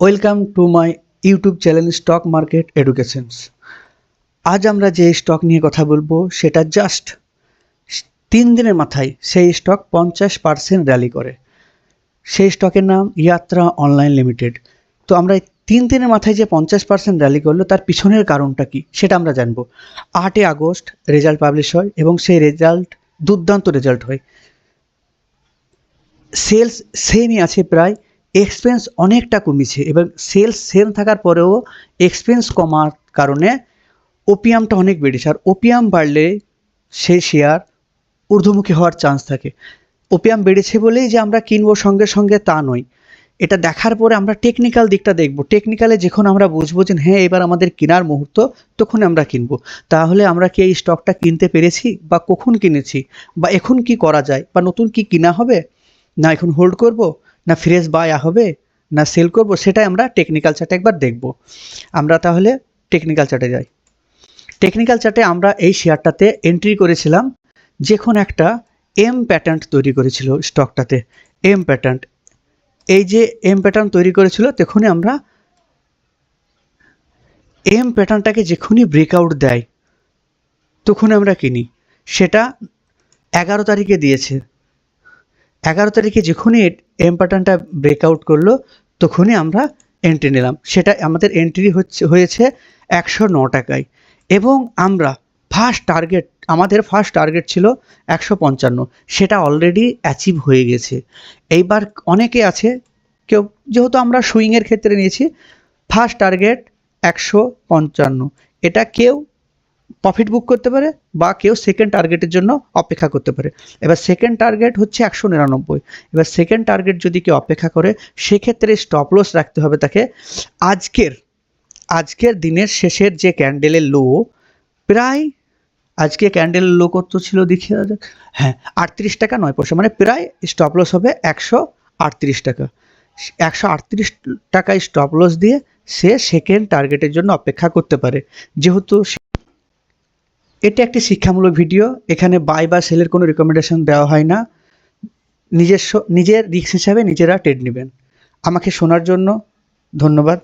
Welcome to my YouTube channel stock market educations আজ আমরা যে স্টক নিয়ে কথা বলব, সেটা জাস্ট তিন দিনের মাথায় সেই স্টক পঞ্চাশ পার্সেন্ট র্যালি করে। সেই স্টকের নাম ইয়াত্রা অনলাইন লিমিটেড তো আমরা তিন দিনের মাথায় যে পঞ্চাশ পার্সেন্ট র্যালি করল, তার পিছনের কারণটা কি, সেটা আমরা জানব। আটই আগস্ট রেজাল্ট পাবলিশ হয় এবং সেই রেজাল্ট দুর্দান্ত রেজাল্ট হয়। সেলস সেমই আছে প্রায় এক্সপেন্স অনেকটা কমেছে এবং সেলস সেম থাকার পরেও এক্সপেন্স কমার কারণে ওপিয়ামটা অনেক বেড়েছে। আর ওপিয়াম বাড়লে সেই শেয়ার ঊর্ধ্বমুখী হওয়ার চান্স থাকে। ওপিয়াম বেড়েছে বলেই যে আমরা কিনবো সঙ্গে সঙ্গে তা নয়। এটা দেখার পরে আমরা টেকনিক্যাল দিকটা দেখব। টেকনিক্যালে যখন আমরা বুঝব যে হ্যাঁ এবার আমাদের কেনার মুহূর্ত, তখন আমরা কিনবো। তাহলে আমরা কি এই স্টকটা কিনতে পেরেছি বা কখন কিনেছি? বা এখন কি করা যায়? বা নতুন কি কিনা হবে? না এখন হোল্ড করব? না ফ্রেশ বায়া হবে, না সেল করব, সেটাই আমরা টেকনিক্যাল চার্টে একবার দেখব। আমরা তাহলে টেকনিক্যাল চার্টে যাই। টেকনিক্যাল চার্টে আমরা এই শেয়ারটাতে এন্ট্রি করেছিলাম, যখন একটা এম প্যাটার্ন তৈরি করেছিল স্টকটাতে এম প্যাটার্ন এই যে এম প্যাটার্ন তৈরি করেছিল, তখনই আমরা এম প্যাটার্নটাকে যখনই ব্রেকআউট দেয় তখন আমরা কিনি। সেটা এগারো তারিখে দিয়েছে। এগারো তারিখে যখনই এম প্যাটার্নটা ব্রেকআউট করল, তখনই আমরা এন্ট্রি নিলাম। সেটা আমাদের এন্ট্রি হচ্ছে, হয়েছে একশো ন টাকায়। এবং আমরা ফার্স্ট টার্গেট আমাদের ফার্স্ট টার্গেট ছিল একশো পঞ্চান্ন। সেটা অলরেডি অ্যাচিভ হয়ে গেছে। এইবার অনেকে আছে, কেউ, যেহেতু আমরা সুইংয়ের ক্ষেত্রে নিয়েছি ফার্স্ট টার্গেট একশো পঞ্চান্ন। এটা কেউ প্রফিট বুক করতে পারে বা কেউ সেকেন্ড টার্গেটের জন্য অপেক্ষা করতে পারে। এবার সেকেন্ড টার্গেট হচ্ছে একশো নিরানব্বই। এবার সেকেন্ড টার্গেট যদি কেউ অপেক্ষা করে, সেক্ষেত্রে স্টপ লস রাখতে হবে তাকে। আজকের আজকের দিনের শেষের যে ক্যান্ডেলের লো প্রায় আজকে ক্যান্ডেল লো কত ছিল দেখি হ্যাঁ আটত্রিশ টাকা নয় পয়সা। মানে প্রায় স্টপ লস হবে একশো আটত্রিশ টাকা। একশো আটত্রিশ টাকায় স্টপ লস দিয়ে সে সেকেন্ড টার্গেটের জন্য অপেক্ষা করতে পারে। যেহেতু এটা একটি শিক্ষামূলক ভিডিও। এখানে বাই বা সেলের কোনো রেকমেন্ডেশন দেওয়া হয় না। নিজস্ব নিজের রিক্স হিসাবে নিজেরা টেড নেবেন। আমাকে শোনার জন্য ধন্যবাদ।